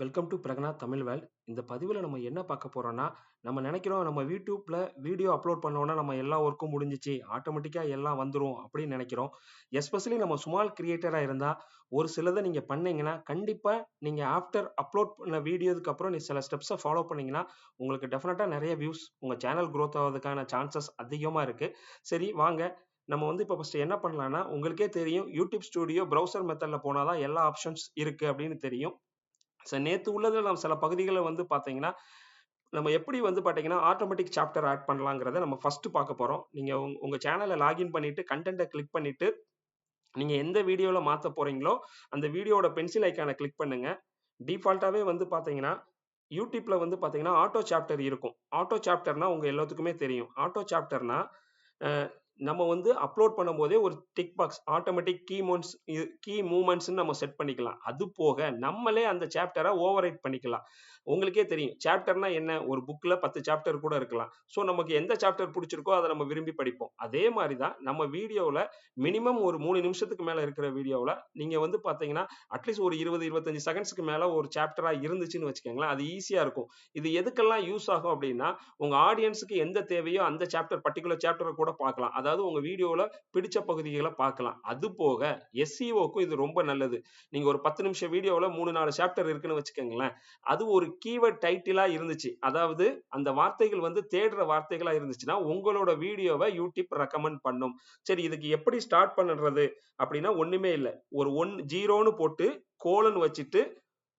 Welcome to Pragana Tamil Vel இந்த பதிவில் நம்ம என்ன பார்க்க போகிறோன்னா நம்ம நினைக்கிறோம் நம்ம யூடியூப்பில் வீடியோ அப்லோட் பண்ணோன்னா நம்ம எல்லா ஒர்க்கும் முடிஞ்சிச்சு ஆட்டோமேட்டிக்காக எல்லாம் வந்துடும் அப்படின்னு நினைக்கிறோம். எஸ்பெஷலி நம்ம ஸ்மால் கிரியேட்டராக இருந்தால் ஒரு சிலதை நீங்கள் பண்ணீங்கன்னா கண்டிப்பாக நீங்கள் ஆஃப்டர் அப்லோட் பண்ண வீடியோதுக்கு அப்புறம் நீ சில ஸ்டெப்ஸை ஃபாலோ பண்ணீங்கன்னா உங்களுக்கு டெஃபினட்டாக நிறைய வியூஸ் உங்கள் சேனல் க்ரோத் ஆகிறதுக்கான சான்சஸ் அதிகமாக இருக்குது சரி வாங்க. நம்ம வந்து இப்போ ஃபஸ்ட்டு என்ன பண்ணலான்னா உங்களுக்கே தெரியும் யூடியூப் ஸ்டூடியோ ப்ரௌசர் மெத்தடில் போனால் தான் எல்லா ஆப்ஷன்ஸ் இருக்குது அப்படின்னு தெரியும். ஸோ நேற்று உள்ளதில் நம்ம சில பகுதிகளை வந்து பார்த்தீங்கன்னா நம்ம எப்படி வந்து பார்த்தீங்கன்னா ஆட்டோமேட்டிக் சாப்டர் ஆட் பண்ணலாங்கிறத நம்ம ஃபஸ்ட்டு பார்க்க போகிறோம் நீங்கள் உங் உங்கள் சேனலை லாகின் பண்ணிவிட்டு கண்டென்ட்டை கிளிக் பண்ணிவிட்டு நீங்கள் எந்த வீடியோவில் மாற்ற போகிறீங்களோ அந்த வீடியோட பென்சில் ஐக்கானை கிளிக் பண்ணுங்கள் டிஃபால்ட்டாகவே வந்து பார்த்தீங்கன்னா யூடியூப்பில் வந்து பார்த்தீங்கன்னா ஆட்டோ சாப்டர் இருக்கும். ஆட்டோ சாப்டர்னால் உங்கள் எல்லாத்துக்குமே தெரியும். ஆட்டோ சாப்டர்னால் நம்ம வந்து அப்லோட் பண்ணும்போதே ஒரு tick box automatic key moments key மூமெண்ட்ஸ்ன்னு நம்ம செட் பண்ணிக்கலாம். அது போக நம்மளே அந்த சாப்டரை ஓவர் ரைட் பண்ணிக்கலாம். உங்களுக்கே தெரியும். சாப்டர்னா என்ன? ஒரு புக்கில் பத்து சாப்டர் கூட இருக்கலாம். ஸோ நமக்கு எந்த சாப்டர் பிடிச்சிருக்கோ அதை நம்ம விரும்பி படிப்போம். அதே மாதிரி தான் நம்ம வீடியோவில் மினிமம் ஒரு மூணு நிமிஷத்துக்கு மேலே இருக்கிற வீடியோவில் நீங்கள் வந்து பார்த்தீங்கன்னா அட்லீஸ்ட் ஒரு இருபது இருபத்தஞ்சு செகண்ட்ஸ்க்கு மேலே ஒரு சாப்டராக இருந்துச்சுன்னு வச்சுக்கோங்களேன் அது ஈஸியாக இருக்கும். இது எதுக்கெல்லாம் யூஸ் ஆகும் அப்படின்னா உங்கள் ஆடியன்ஸுக்கு எந்த தேவையோ அந்த சாப்டர் பர்டிகுலர் சாப்டரை கூட பார்க்கலாம். அதாவது உங்கள் வீடியோவில் பிடிச்ச பகுதிகளை பார்க்கலாம். அது போக எஸ்சிஓக்கும் இது ரொம்ப நல்லது. நீங்கள் ஒரு பத்து நிமிஷம் வீடியோவில் மூணு நாலு சாப்டர் இருக்குன்னு வச்சுக்கோங்களேன் அது ஒரு கீவேர்ட் டைட்டிலாக இருந்துச்சு. அதாவது அந்த வார்த்தைகள் வந்து தேடுற வார்த்தைகளாக இருந்துச்சுன்னா உங்களோட வீடியோவை யூடியூப் ரெக்கமெண்ட் பண்ணும். சரி இதுக்கு எப்படி ஸ்டார்ட் பண்ணுறது அப்படின்னா ஒன்றுமே இல்லை. ஒரு ஒன் ஜீரோன்னு போட்டு கோலன் வச்சுட்டு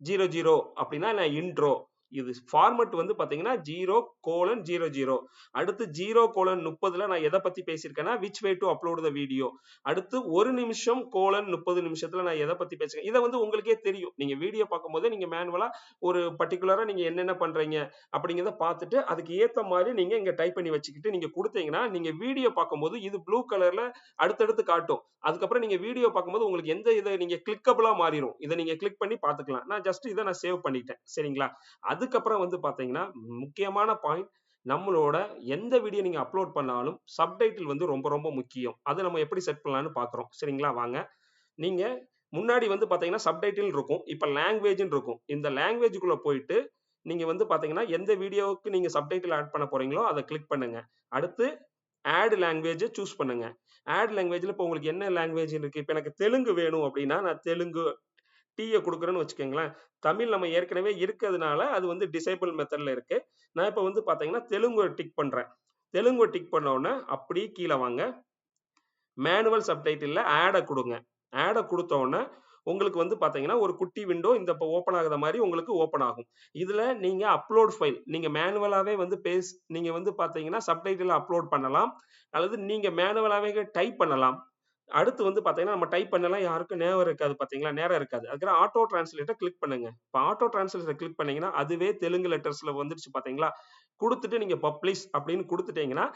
ஜீரோ ஜீரோ அப்படின்னா நான் இன்ட்ரோ இது ஃபார்மட் வந்து பாத்தீங்கன்னா ஜீரோ கோலன் ஜீரோ ஜீரோ அடுத்து ஜீரோ கோலன் முப்பதுல நான் எதை பத்தி பேசியிருக்கேன்னா which way to upload the video அடுத்து ஒரு நிமிஷம் கோலன் முப்பது நிமிஷத்துல நான் எதை பத்தி பேசுறேன் இதை வந்து உங்களுக்கே தெரியும். நீங்க வீடியோ பார்க்கும்போது நீங்க மேனுவலா ஒரு பர்டிகுலரா நீங்க என்னென்ன பண்றீங்க அப்படிங்கிறத பார்த்துட்டு அதுக்கு ஏத்த மாதிரி நீங்க இங்க டைப் பண்ணி வச்சுக்கிட்டு நீங்க கொடுத்தீங்கன்னா நீங்க வீடியோ பார்க்கும்போது இது ப்ளூ கலர்ல அடுத்தடுத்து காட்டும். அதுக்கப்புறம் நீங்க வீடியோ பார்க்கும்போது உங்களுக்கு எந்த இதை நீங்க கிளிக்கபிளா மாறிடும். இதை நீங்க கிளிக் பண்ணி பார்த்துக்கலாம். நான் ஜஸ்ட் இதை நான் சேவ் பண்ணிட்டேன். சரிங்களா? அதுக்கப்புறம் வந்து பார்த்தீங்கன்னா முக்கியமான பாயிண்ட் நம்மளோட எந்த வீடியோ நீங்கள் அப்லோட் பண்ணாலும் சப்டைட்டில் வந்து ரொம்ப ரொம்ப முக்கியம். அதை நம்ம எப்படி செட் பண்ணலாம்னு பார்க்குறோம் சரிங்களா? வாங்க. நீங்கள் முன்னாடி வந்து பார்த்தீங்கன்னா சப்டைட்டில் இருக்கும். இப்போ லாங்குவேஜ்னு இருக்கும். இந்த லாங்குவேஜுக்குள்ளே போயிட்டு நீங்கள் வந்து பார்த்தீங்கன்னா எந்த வீடியோவுக்கு நீங்கள் சப்டைட்டில் ஆட் பண்ண போகிறீங்களோ அதை கிளிக் பண்ணுங்கள் அடுத்து ஆட் லாங்குவேஜை சூஸ் பண்ணுங்க. ஆட் லாங்குவேஜில் இப்போ உங்களுக்கு என்ன லாங்குவேஜ் இருக்குது இப்போ எனக்கு தெலுங்கு வேணும் அப்படின்னா நான் தெலுங்கு டீயை கொடுக்குறேன்னு வச்சுக்கோங்களேன். தமிழ் நம்ம ஏற்கனவே இருக்கிறதுனால அது வந்து டிசேபிள் மெத்தடில் இருக்குது நான் இப்போ வந்து பார்த்தீங்கன்னா தெலுங்கு டிக் பண்ணுறேன் தெலுங்கு டிக் பண்ணோடனே அப்படியே கீழே வாங்க. மேனுவல் சப்டைட்டில் ஆடை கொடுங்க. ஆடை கொடுத்தோடனே உங்களுக்கு வந்து பார்த்தீங்கன்னா ஒரு குட்டி விண்டோ இந்த இப்போ ஓப்பன் ஆகுற மாதிரி உங்களுக்கு ஓப்பன் ஆகும். இதில் நீங்கள் அப்லோட் ஃபைல் நீங்கள் மேனுவலாகவே வந்து பேஸ் நீங்கள் வந்து பார்த்தீங்கன்னா சப்டைட்டில் அப்லோட் பண்ணலாம். அல்லது நீங்கள் மேனுவலாகவே டைப் பண்ணலாம். அடுத்து வந்து பார்த்தீங்கன்னா நம்ம டைப் பண்ணலாம் யாருக்கும் நேரம் இருக்காது பார்த்தீங்களா நேரம் இருக்காது. அதுக்கு ஆட்டோ டிரான்ஸ்லேட்டர் கிளிக் பண்ணுங்க. இப்போ ஆட்டோ டிரான்ஸ்லேட்டர் கிளிக் பண்ணீங்கன்னா அதுவே தெலுங்கு லெட்டர்ஸ்ல வந்துருச்சு பார்த்தீங்களா கொடுத்துட்டு நீங்க பப்ளிஷ் அப்படின்னு கொடுத்துட்டீங்கன்னா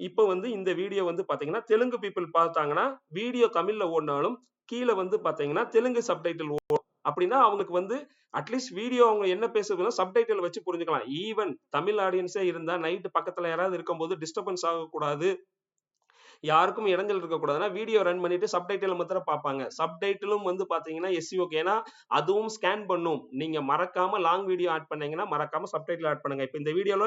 இப்போ வந்து இந்த வீடியோ வந்து பார்த்தீங்கன்னா தெலுங்கு பீப்புள் பார்த்தாங்கன்னா வீடியோ தமிழ்ல ஓடினாலும் கீழே வந்து பார்த்தீங்கன்னா தெலுங்கு சப்டைட்டில் ஓடும் அப்படின்னா அவங்களுக்கு வந்து அட்லீஸ்ட் வீடியோ அவங்க என்ன பேசுறதுனா சப்டைட்டில் வச்சு புரிஞ்சுக்கலாம். ஈவன் தமிழ் ஆடியன்ஸே இருந்தா நைட்டு பக்கத்துல யாராவது இருக்கும்போது டிஸ்டர்பன்ஸ் ஆகக்கூடாது. யாருக்கும் இடைஞ்சல் இருக்கக்கூடாதுன்னா வீடியோ ரன் பண்ணிட்டு சப்டைட்டில் மாத்திரம் பார்ப்பாங்க. சப்டைட்டிலும் வந்து பார்த்தீங்கன்னா எஸ்சிஓக்கு ஏன்னா அதுவும் ஸ்கேன் பண்ணும். நீங்க மறக்காம லாங் வீடியோ ஆட் பண்ணீங்கன்னா மறக்காம சப்டைட்டில் ஆட் பண்ணுங்க. இப்போ இந்த வீடியோல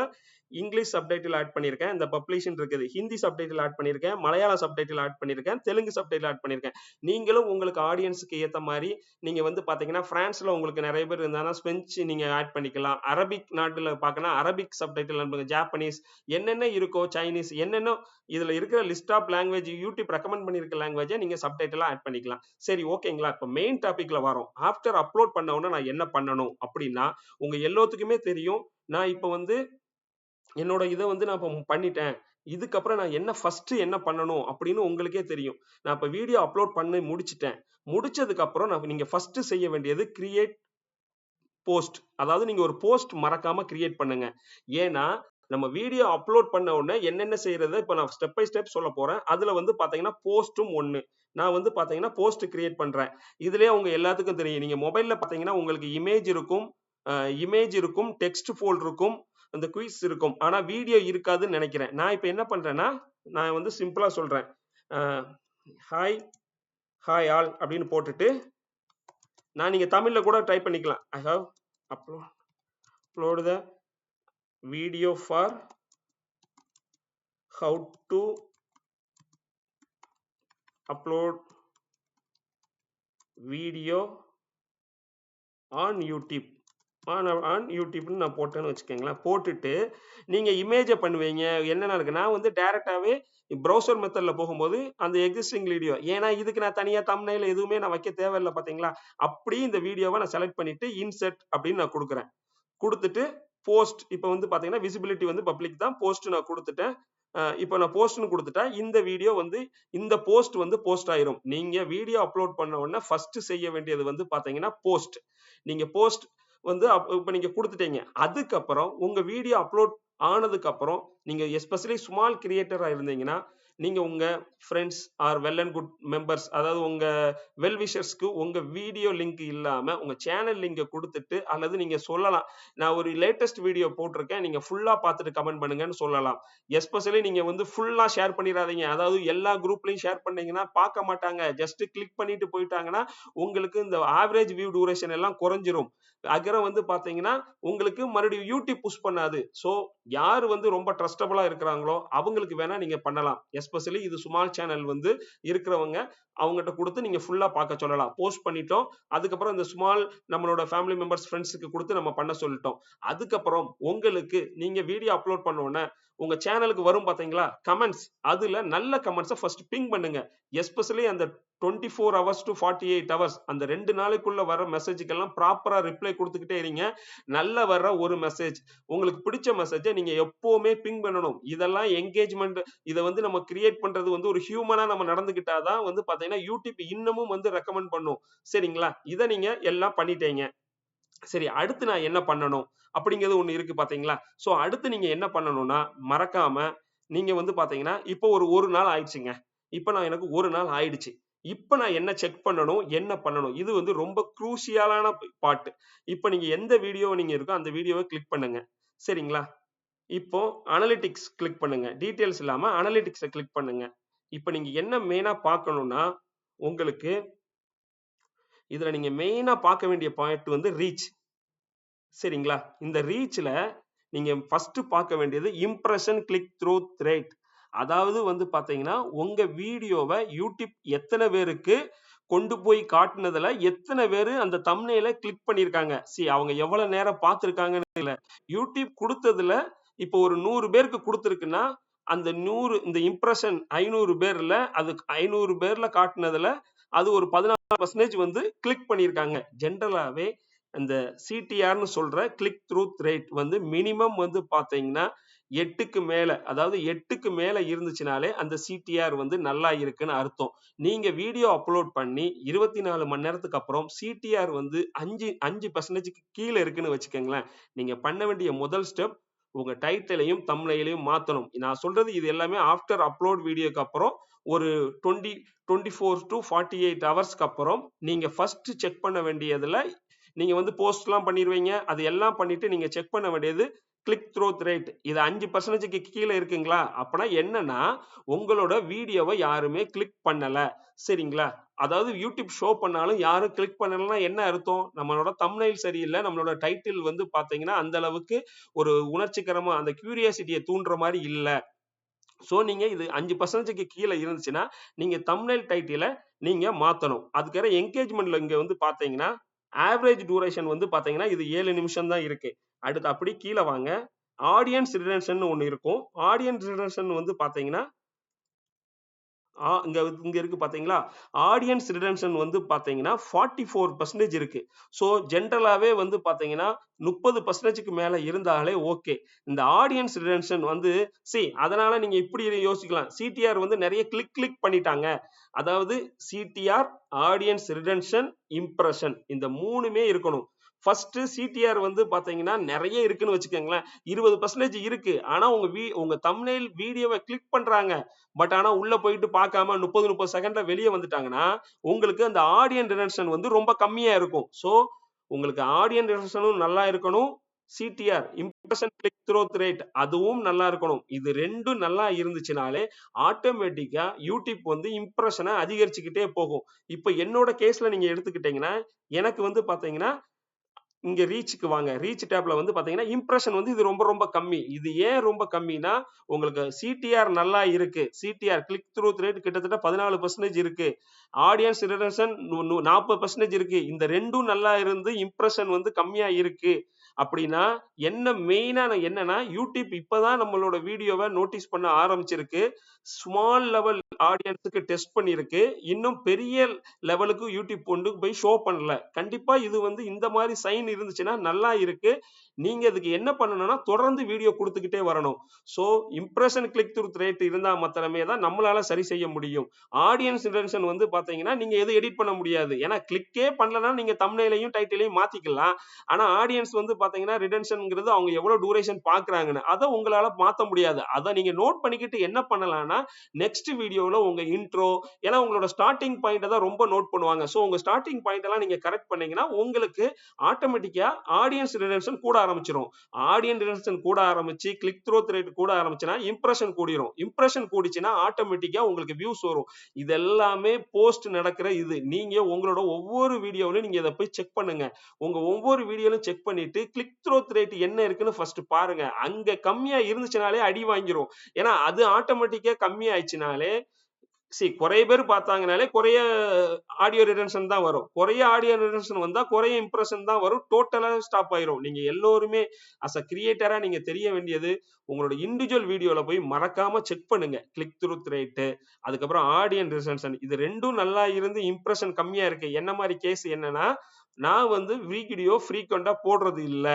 இங்கிலீஷ் சப்டைட்டில் ஆட் பண்ணியிருக்கேன் இந்த பப்ளிஷன் இருக்குது. ஹிந்தி சப்டைட்டில் ஆட் பண்ணியிருக்கேன் மலையாள சப்டைட்டில் ஆட் பண்ணியிருக்கேன் தெலுங்கு சப்டைட்டில் ஆட் பண்ணியிருக்கேன் நீங்களும் உங்களுக்கு ஆடியன்ஸுக்கு ஏற்ற மாதிரி நீங்க வந்து பார்த்தீங்கன்னா பிரான்ஸ்ல உங்களுக்கு நிறைய பேர் இருந்தாங்கன்னா ஸ்பெஞ்ச் நீங்க ஆட் பண்ணிக்கலாம். அரபிக் நாட்டில் பார்க்கணும் அரபிக் சப்டைட்டில் ஜாப்பனீஸ் என்னென்ன இருக்கோ சைனீஸ் என்னென்ன இதில் இருக்கிற list of language YouTube recommend பண்ணிருக்க லாங்குவேஜை நீங்கள் சப்டைட்டிலாக ஆட் பண்ணிக்கலாம். சரி ஓகேங்களா இப்போ மெயின் டாப்பிக்கில் வரோம். ஆஃப்டர் அப்லோட் பண்ண நான் என்ன பண்ணணும் அப்படின்னா உங்கள் எல்லாத்துக்குமே தெரியும். நான் இப்போ வந்து என்னோட இதை வந்து நான் இப்போ பண்ணிட்டேன். இதுக்கப்புறம் நான் என்ன ஃபஸ்ட்டு என்ன பண்ணணும் அப்படின்னு உங்களுக்கே தெரியும். நான் இப்போ வீடியோ அப்லோட் பண்ணி முடிச்சிட்டேன். முடிச்சதுக்கப்புறம் நான் நீங்கள் ஃபஸ்ட்டு செய்ய வேண்டியது கிரியேட் போஸ்ட் அதாவது நீங்க ஒரு போஸ்ட் மறக்காம கிரியேட் பண்ணுங்க. ஏன்னா நம்ம வீடியோ அப்லோட் பண்ண உடனே என்னென்ன செய்யறது இப்போ நான் ஸ்டெப் பை ஸ்டெப் சொல்ல போறேன். அதுல வந்து பாத்தீங்கன்னா போஸ்ட்டும் ஒண்ணு. நான் வந்து பாத்தீங்கன்னா போஸ்ட் கிரியேட் பண்றேன். இதுலயே உங்க எல்லாத்துக்கும் தெரியும். நீங்க மொபைல்ல பாத்தீங்கன்னா உங்களுக்கு இமேஜ் இருக்கும். இமேஜ் இருக்கும். டெக்ஸ்ட் ஃபோல்ட் இருக்கும். அந்த குயிஸ் இருக்கும். ஆனா வீடியோ இருக்காதுன்னு நினைக்கிறேன். நான் இப்போ என்ன பண்றேன்னா நான் வந்து சிம்பிளா சொல்றேன். ஹாய் ஹாய் ஆல் அப்படின்னு போட்டுட்டு நான் நீங்க தமிழ்ல கூட டைப் பண்ணிக்கலாம். I have upload upload video for how to upload video on YouTube on on யூடியூப்னு நான் போட்டேன்னு வச்சுக்கோங்களேன். போட்டுட்டு நீங்கள் இமேஜை பண்ணுவீங்க. என்னென்ன இருக்கு நான் வந்து டேரெக்டாகவே ப்ரௌசர் மெத்தடில் போகும்போது அந்த எக்ஸிஸ்டிங் வீடியோ ஏன்னா இதுக்கு நான் தனியாக தம்னையில் எதுவுமே நான் வைக்க தேவையில்லை பார்த்தீங்களா அப்படி இந்த வீடியோவை நான் செலக்ட் பண்ணிவிட்டு இன்செர்ட் அப்படின்னு நான் கொடுக்குறேன். கொடுத்துட்டு போஸ்ட் இப்போ வந்து பார்த்தீங்கன்னா விசிபிலிட்டி வந்து பப்ளிக் தான். போஸ்ட் நான் கொடுத்துட்டேன். இப்போ நான் போஸ்ட்னு கொடுத்துட்டேன். இந்த வீடியோ வந்து இந்த போஸ்ட் வந்து போஸ்ட் ஆயிரும். நீங்க வீடியோ அப்லோட் பண்ண உடனே ஃபர்ஸ்ட் செய்ய வேண்டியது வந்து பாத்தீங்கன்னா போஸ்ட் நீங்க போஸ்ட் வந்து இப்போ இப்ப நீங்க கொடுத்துட்டீங்க. அதுக்கப்புறம் உங்க வீடியோ அப்லோட் ஆனதுக்கு அப்புறம் நீங்க எஸ்பெஷலி ஸ்மால் கிரியேட்டரா இருந்தீங்கன்னா நீங்க உங்க friends are well and good members அதாவது உங்க வெல் விஷர்ஸ்க்கு உங்க வீடியோ லிங்க் இல்லாம உங்க சேனல் லிங்கை கொடுத்துட்டு அல்லது நீங்க சொல்லலாம். நான் ஒரு லேட்டஸ்ட் வீடியோ போட்டிருக்கேன். நீங்க ஃபுல்லா பார்த்துட்டு கமெண்ட் பண்ணுங்கன்னு சொல்லலாம். எஸ்பெஷலி நீங்க வந்து ஃபுல்லா ஷேர் பண்ணிடாதீங்க. அதாவது எல்லா குரூப்லயும் ஷேர் பண்ணீங்கன்னா பார்க்க மாட்டாங்க. ஜஸ்ட் கிளிக் பண்ணிட்டு போயிட்டாங்கன்னா உங்களுக்கு இந்த ஆவரேஜ் வியூ டூரேஷன் எல்லாம் குறைஞ்சிரும். அகரம் வந்து பாத்தீங்கன்னா உங்களுக்கு மறுபடியும் யூடியூப் புஷ் பண்ணாது. ஸோ யார் வந்து ரொம்ப ட்ரஸ்டபுளாக இருக்கிறாங்களோ அவங்களுக்கு வேணா நீங்க பண்ணலாம். எஸ்பெஷலி இது சுமால் சேனல் வந்து இருக்கிறவங்க அவங்ககிட்ட கொடுத்து நீங்க ஃபுல்லா பார்க்க சொல்லலாம். போஸ்ட் பண்ணிட்டோம். அதுக்கப்புறம் இந்த ஸ்மால் நம்மளோட ஃபேமிலி மெம்பர்ஸ் ஃப்ரெண்ட்ஸுக்கு கொடுத்து நம்ம பண்ண சொல்லிட்டோம். அதுக்கப்புறம் உங்களுக்கு நீங்க வீடியோ அப்லோட் பண்ண உடனே உங்க சேனலுக்கு வரும் பாத்தீங்களா? கமெண்ட்ஸ் அதுல நல்ல கமெண்ட்ஸை ஃபர்ஸ்ட் பிங் பண்ணுங்க. எஸ்பெஷலி அந்த twenty four hours to forty eight hours அந்த ரெண்டு நாளைக்குள்ள வர மெசேஜுக்கெல்லாம் ப்ராப்பரா ரிப்ளை கொடுத்துக்கிட்டே இருங்க. நல்ல வர்ற ஒரு மெசேஜ் உங்களுக்கு பிடிச்ச மெசேஜை நீங்க எப்பவுமே பிங் பண்ணணும். இதெல்லாம் என்கேஜ்மெண்ட் இதை வந்து நம்ம கிரியேட் பண்றது வந்து ஒரு ஹியூமனா நம்ம நடந்துகிட்டாதான் வந்து பாத்தீங்கன்னா யூடியூப் இன்னமும் வந்து ரெக்கமெண்ட் பண்ணும். சரிங்களா? இதை நீங்க எல்லாம் பண்ணிட்டீங்க. சரி அடுத்து நான் என்ன பண்ணணும்? அப்படிங்கிறது ஒன்று இருக்கு பாத்தீங்களா? ஸோ அடுத்து நீங்க என்ன பண்ணணும்னா மறக்காம நீங்க வந்து பாத்தீங்கன்னா இப்போ ஒரு ஒரு நாள் ஆயிடுச்சுங்க. இப்போ நான் எனக்கு ஒரு நாள் ஆயிடுச்சு. இப்போ நான் என்ன செக் பண்ணணும்? என்ன பண்ணணும்? இது வந்து ரொம்ப குரூசியலான பாட்டு இப்போ நீங்க எந்த வீடியோ நீங்க இருக்கோ அந்த வீடியோவை கிளிக் பண்ணுங்க. சரிங்களா? இப்போ அனலிட்டிக்ஸ் கிளிக் பண்ணுங்க. டீட்டெயில்ஸ் இல்லாமல் அனலிட்டிக்ஸை கிளிக் பண்ணுங்க. இப்போ நீங்க என்ன மெயினாக பார்க்கணும்னா உங்களுக்கு இதுல நீங்க மெயினா பார்க்க வேண்டிய பாயிண்ட் வந்து ரீச் சரிங்களா? இந்த ரீச்ல நீங்க ஃபர்ஸ்ட் பார்க்க வேண்டியது இம்ப்ரெஷன் கிளிக் த்ரூ ரேட் அதாவது வந்து பாத்தீங்கன்னா உங்க வீடியோவை யூடியூப் எத்தனை பேருக்கு கொண்டு போய் காட்டுனதுல எத்தனை பேர் அந்த தம்னையில கிளிக் பண்ணிருக்காங்க? சி அவங்க எவ்வளவு நேரம் பார்த்துருக்காங்கன்னு இல்ல யூடியூப் கொடுத்ததுல இப்போ ஒரு நூறு பேருக்கு கொடுத்துருக்குன்னா அந்த நூறு இந்த இம்ப்ரெஷன் ஐநூறு பேர்ல அது ஐநூறு பேர்ல காட்டுனதுல அது ஒரு பதினாறு பர்சன்டேஜ் வந்து கிளிக் பண்ணியிருக்காங்க. ஜென்ரலாகவே அந்த சிடிஆர்னு சொல்கிற கிளிக் த்ரூ ரேட் வந்து மினிமம் வந்து பார்த்தீங்கன்னா எட்டுக்கு மேலே அதாவது எட்டுக்கு மேலே இருந்துச்சுனாலே அந்த சிடிஆர் வந்து நல்லா இருக்குன்னு அர்த்தம். நீங்கள் வீடியோ அப்லோட் பண்ணி இருபத்தி நாலு மணி நேரத்துக்கு அப்புறம் சிடிஆர் வந்து அஞ்சு அஞ்சு பர்சன்டேஜ்க்கு கீழே இருக்குன்னு வச்சுக்கோங்களேன். நீங்கள் பண்ண வேண்டிய முதல் ஸ்டெப் உங்கள் டைட்டிலையும் தம்னையிலையும் மாற்றணும் நான் சொல்கிறது இது எல்லாமே ஆஃப்டர் அப்லோட் வீடியோக்கு அப்புறம் ஒரு twenty twenty four to forty eight ஹவர்ஸ்க்கு அப்புறம் நீங்கள் ஃபஸ்ட்டு செக் பண்ண வேண்டியதில் நீங்கள் வந்து போஸ்ட்லாம் பண்ணிடுவீங்க அது எல்லாம் பண்ணிவிட்டு நீங்கள் செக் பண்ண வேண்டியது கிளிக் த்ரோத் ரேட் இது அஞ்சு பர்சன்டேஜுக்கு கீழே இருக்குங்களா? அப்பனா என்னன்னா உங்களோட வீடியோவை யாருமே கிளிக் பண்ணலை. சரிங்களா? அதாவது யூடியூப் ஷோ பண்ணாலும் யாரும் கிளிக் பண்ணலன்னா என்ன அர்த்தம்? நம்மளோட தம்னைல் சரியில்லை. நம்மளோட டைட்டில் வந்து பார்த்தீங்கன்னா அந்த அளவுக்கு ஒரு உணர்ச்சிகரமாக அந்த கியூரியாசிட்டியை தூண்டுற மாதிரி இல்லை. ஸோ நீங்கள் இது அஞ்சு பர்சன்டேஜ்க்கு கீழே இருந்துச்சுன்னா நீங்கள் தம்னைல் டைட்டில நீங்கள் மாற்றணும் அதுக்கேற என்கேஜ்மெண்ட்டில் இங்கே வந்து பார்த்தீங்கன்னா ஆவரேஜ் டியூரேஷன் வந்து பார்த்தீங்கன்னா இது ஏழு நிமிஷம் தான் இருக்கு. அடுத்து அப்படி கீழே வாங்க. ஆடியன்ஸ் ரிடன்ஷன் ஒன்று இருக்கும். ஆடியன்ஸ் ரிடன்ஷன் வந்து பார்த்தீங்கன்னா ஆ- இங்க வந்து- இங்க இருக்கு பாத்தீங்களா? ஆடியன்ஸ் ரிடன்ஷன் வந்து பாத்தீங்கன்னா ஃபார்ட்டி ஃபோர் பர்சன்டேஜ் இருக்கு. ஸோ ஜென்ரலாவே வந்து பாத்தீங்கன்னா முப்பது பர்சன்டேஜ்க்கு மேல இருந்தாலே ஓகே இந்த ஆடியன்ஸ் ரிடென்ஷன் வந்து சி அதனால நீங்க இப்படி யோசிக்கலாம். சிடிஆர் வந்து நிறைய கிளிக் கிளிக் பண்ணிட்டாங்க. அதாவது சிடிஆர் ஆடியன்ஸ் ரிடென்ஷன் இம்ப்ரெஷன் இந்த மூணுமே இருக்கணும். ஃபர்ஸ்ட் சிடிஆர் வந்து பாத்தீங்கன்னா நிறைய இருக்குன்னு வச்சுக்கோங்களேன். இருபது பர்சன்டேஜ் இருக்கு. ஆனா உங்க வீ உங்க தமிழில் வீடியோவை கிளிக் பண்றாங்க. பட் ஆனா உள்ள போயிட்டு பார்க்காம முப்பது முப்பது செகண்ட்ல வெளியே வந்துட்டாங்கன்னா உங்களுக்கு அந்த ஆடியன் ரிடென்ஷன் வந்து ரொம்ப கம்மியா இருக்கும். ஸோ உங்களுக்கு ஆடியன் ரிசப்ஷனும் நல்லா இருக்கணும். CTR impression click through rate அதுவும் நல்லா இருக்கணும். இது ரெண்டும் நல்லா இருந்துச்சுனாலே ஆட்டோமேட்டிக்கா யூடியூப் வந்து இம்ப்ரெஷனை அதிகரிச்சுக்கிட்டே போகும். இப்போ என்னோட கேஸ்ல நீங்க எடுத்துக்கிட்டீங்கன்னா எனக்கு வந்து பாத்தீங்கன்னா இங்க ரீச்சுக்கு வாங்க. ரீச் டேப்ல வந்து பாத்தீங்கன்னா இம்ப்ரெஷன் வந்து இது ரொம்ப ரொம்ப கம்மி. இது ஏன் ரொம்ப கம்மினா உங்களுக்கு சிடிஆர் நல்லா இருக்கு. சிடிஆர் கிளிக் த்ரூ ரேட் கிட்டத்தட்ட பதினாலு பர்சன்டேஜ் இருக்கு. ஆடியன்ஸ் ரிடன்ஷன் நாற்பது பர்சன்டேஜ் இருக்கு. இந்த ரெண்டும் நல்லா இருந்து இம்ப்ரெஷன் வந்து கம்மியா இருக்கு. அப்படின்னா என்ன மெயினான என்னன்னா யூடியூப் இப்பதான் நம்மளோட வீடியோவை நோட்டீஸ் பண்ண ஆரம்பிச்சிருக்கு. ஸ்மால் லெவல் ஆடியன்ஸுக்கு டெஸ்ட் பண்ணியிருக்கு இன்னும் பெரிய லெவலுக்கு யூடியூப் கொண்டு போய் ஷோ பண்ணல. கண்டிப்பா இது வந்து இந்த மாதிரி சைன் இருந்துச்சுன்னா நல்லா இருக்கு. நீங்க அதுக்கு என்ன பண்ணணும்னா தொடர்ந்து வீடியோ கொடுத்துக்கிட்டே வரணும். So impression click through rate இருந்தா மாத்திரமே தான் நம்மளால சரி செய்ய முடியும். ஆடியன்ஸ் இன்டென்ஷன் வந்து பாத்தீங்கன்னா நீங்க எதுவும் எடிட் பண்ண முடியாது. ஏன்னா கிளிக்கே பண்ணலன்னா நீங்க தமிழையும் டைட்டிலையும் மாத்திக்கலாம். ஆனா ஆடியன்ஸ் வந்து பாத்தீங்கன்னா ரிடென்ஷன்ங்கிறது அவங்க எவ்வளவு டூரேஷன் பாக்குறாங்கன்னு அதை உங்களால மாத்த முடியாது. அதை நீங்க நோட் பண்ணிக்கிட்டு என்ன பண்ணலாம்னா நெக்ஸ்ட் வீடியோல உங்க இன்ட்ரோ ஏன்னா உங்களோட ஸ்டார்டிங் பாயிண்ட் தான் ரொம்ப நோட் பண்ணுவாங்க. ஸோ உங்க ஸ்டார்டிங் பாயிண்ட் எல்லாம் நீங்க கரெக்ட் பண்ணீங்கன்னா உங்களுக்கு ஆட்டோமேட்டிக்கா ஆடியன்ஸ் ரிடென்ஷன் கூட ஆரம்பிச்சிடும் ஆடியன்ஸ் ரிடென்ஷன் கூட ஆரம்பிச்சு கிளிக் த்ரோத் ரேட் கூட ஆரம்பிச்சுன்னா இம்ப்ரெஷன் கூடிரும். இம்ப்ரெஷன் கூடிச்சுன்னா ஆட்டோமேட்டிக்கா உங்களுக்கு வியூஸ் வரும். இது எல்லாமே போஸ்ட் நடக்கிற இது. நீங்க உங்களோட ஒவ்வொரு வீடியோவிலும் நீங்க இதை போய் செக் பண்ணுங்க. உங்க ஒவ்வொரு வீடியோலும் செக் பண்ணிட்டு கிளிக் த்ரோத் ரேட் என்ன இருக்குன்னு ஃபர்ஸ்ட் பாருங்க. அங்க கம்மியா இருந்துச்சுனாலே அடி வாங்கிரும். ஏன்னா அது ஆட்டோமேட்டிக்கா கம்மி ஆயிடுச்சுனாலே சி குறைய பேர் பார்த்தாங்கனாலே குறைய ஆடியோ ரிடன்ஷன் தான் வரும். குறைய ஆடியோ ரிடன்ஷன் வந்தா குறைய இம்ப்ரெஷன் தான் வரும். டோட்டலா ஸ்டாப் ஆயிரும். நீங்க எல்லோருமே அஸ் அ கிரியேட்டரா நீங்க தெரிய வேண்டியது உங்களோட இண்டிவிஜுவல் வீடியோல போய் மறக்காம செக் பண்ணுங்க. கிளிக் த்ரூ ரேட்டு அதுக்கப்புறம் ஆடியன் ரிசன்ஷன் இது ரெண்டும் நல்லா இருந்து இம்ப்ரெஷன் கம்மியா இருக்கு. என்ன மாதிரி கேஸ் என்னன்னா நான் வந்து வீடியோ ஃப்ரீக்வெண்டா போடுறது இல்ல.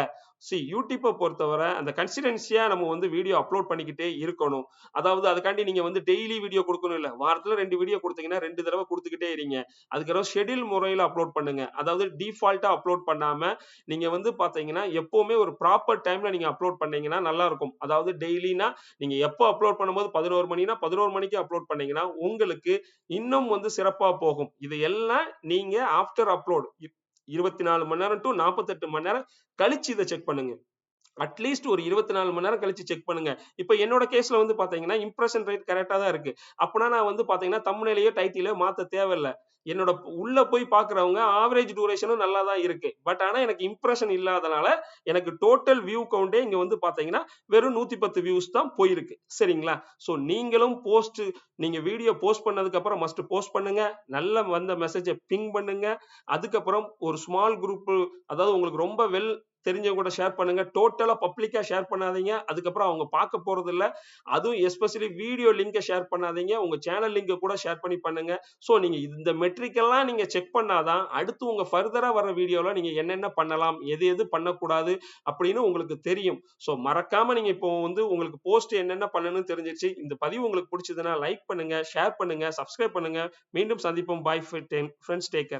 சி யூடியூப்பை பொறுத்தவரை அந்த கன்சிடென்சியா நம்ம வந்து வீடியோ அப்லோட் பண்ணிக்கிட்டே இருக்கணும். அதாவது அதுக்காண்டி நீங்க வந்து டெய்லி வீடியோ கொடுக்கணும் இல்ல. வாரத்துல ரெண்டு வீடியோ கொடுத்தீங்கன்னா ரெண்டு தடவை கொடுத்துக்கிட்டே இருங்க. அதுக்கப்புறம் ஷெடியூல் முறையில அப்லோட் பண்ணுங்க. அதாவது டிஃபால்ட்டாக அப்லோட் பண்ணாம நீங்க வந்து பாத்தீங்கன்னா எப்போவுமே ஒரு ப்ராப்பர் டைம்ல நீங்க அப்லோட் பண்ணீங்கன்னா நல்லா இருக்கும் அதாவது டெய்லினா நீங்க எப்போ அப்லோட் பண்ணும்போது பதினோரு மணினா பதினோரு மணிக்கு அப்லோட் பண்ணீங்கன்னா உங்களுக்கு இன்னும் வந்து சிறப்பா போகும். இது எல்லாம் நீங்க ஆஃப்டர் அப்லோட் இருபத்தி நாலு மணி நேரம் டு நாற்பத்தெட்டு மணி நேரம் கழிச்சு இதை செக் பண்ணுங்க. அட்லீஸ்ட் ஒரு இருபத்தி நாலு மணி நேரம் கழிச்சு செக் பண்ணுங்க. இப்போ என்னோட கேஸ்ல வந்து பாத்தீங்கன்னா இம்ப்ரெஷன் ரேட் கரெக்டா தான் இருக்கு. அப்படின்னா நான் வந்து பாத்தீங்கன்னா தம்நிலையோ டைத்திலையோ மாத்த தேவையில்ல. என்னோட உள்ள போய் பாக்குறவங்க ஆவரேஜ் டூரேஷனும் நல்லா தான் இருக்கு. பட் ஆனா எனக்கு இம்ப்ரெஷன் இல்லாதனால எனக்கு டோட்டல் வியூ கவுண்டே இங்க வந்து பாத்தீங்கன்னா வெறும் நூத்தி பத்து வியூஸ் தான் போயிருக்கு. சரிங்களா? ஸோ நீங்களும் போஸ்ட் நீங்க வீடியோ போஸ்ட் பண்ணதுக்கு அப்புறம் மஸ்ட் போஸ்ட் பண்ணுங்க. நல்ல வந்த மெசேஜை பிங் பண்ணுங்க. அதுக்கப்புறம் ஒரு ஸ்மால் குரூப் அதாவது உங்களுக்கு ரொம்ப வெல் தெரிஞ்சவங்க கூட ஷேர் பண்ணுங்க. டோட்டலா பப்ளிக்கா ஷேர் பண்ணாதீங்க. அதுக்கப்புறம் அவங்க பார்க்க போறது இல்ல அதுவும் எஸ்பெஷலி வீடியோ லிங்கை ஷேர் பண்ணாதீங்க. உங்க சேனல் லிங்கை கூட ஷேர் பண்ணி பண்ணுங்க. ஸோ நீங்க இந்த மெட்ரிக்கெல்லாம் நீங்க செக் பண்ணாதான் அடுத்து உங்க ஃபர்தரா வர வீடியோல நீங்க என்னென்ன பண்ணலாம் எது எது பண்ணக்கூடாது அப்படின்னு உங்களுக்கு தெரியும். ஸோ மறக்காம நீங்க இப்போ வந்து உங்களுக்கு போஸ்ட் என்னென்ன பண்ணணும்னு தெரிஞ்சிருச்சு. இந்த பதிவு உங்களுக்கு பிடிச்சதுன்னா லைக் பண்ணுங்க ஷேர் பண்ணுங்க சப்ஸ்கிரைப் பண்ணுங்க. மீண்டும் சந்திப்போம். Bye friends taker